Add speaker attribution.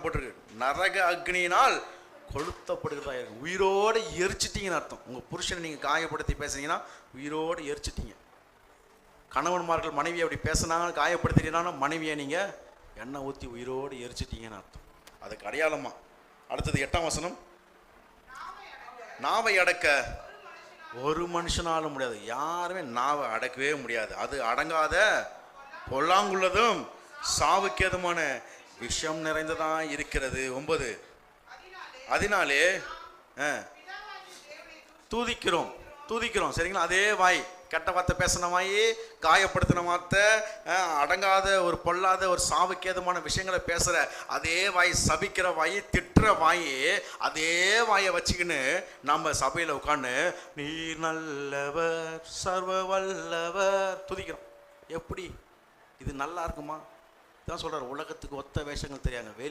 Speaker 1: தான் போட்டிருக்கு. நரக அக்னியினால் கொளுத்தப்படுகிறதா இருக்கு. உயிரோடு எரிச்சிட்டீங்கன்னு அர்த்தம். உங்கள் புருஷனை நீங்கள் காயப்படுத்தி பேசுனீங்கன்னா உயிரோடு எரிச்சிட்டீங்க. கணவன்மார்கள் மனைவியை அப்படி பேசினாங்க காயப்படுத்திட்டீங்கன்னா மனைவியை நீங்கள் எண்ணெய் ஊற்றி உயிரோடு எரிச்சிட்டீங்கன்னு அர்த்தம். அதுக்கு அடையாளமா? அடுத்தது எட்டாம் வசனம். நாவை அடக்க ஒரு மனுஷனாலும் முடியாது. யாருமே நாவை அடக்கவே முடியாது. அது அடங்காத பொல்லாங்குள்ளதும் சாவுக்கேதமான விஷம் நிறைந்ததா இருக்கிறது. ஒன்பது. அதனாலே ஆ, தூதிக்கிறோம். தூதிக்கிறோம். சரிங்களா? அதே வாய். கெட்ட வார்த்தை பேசின வாய் காயப்படுத்தின வார்த்தை ஆ, அடங்காத ஒரு பொல்லாத ஒரு சாவுக்கேதமான விஷயங்களை பேசுகிற அதே வாய் சபிக்கிற வாய் திட்டுற வாய் அதே வாயை வச்சுக்கின்னு நம்ம சபையில் உட்காந்து நீ நல்லவர் சர்வ வல்லவர் துதிக்கிறோம். எப்படி? இது நல்லா இருக்குமா? தான் சொல்கிறார் உலகத்துக்கு ஒத்த வேஷங்கள் தெரியாங்க வெளி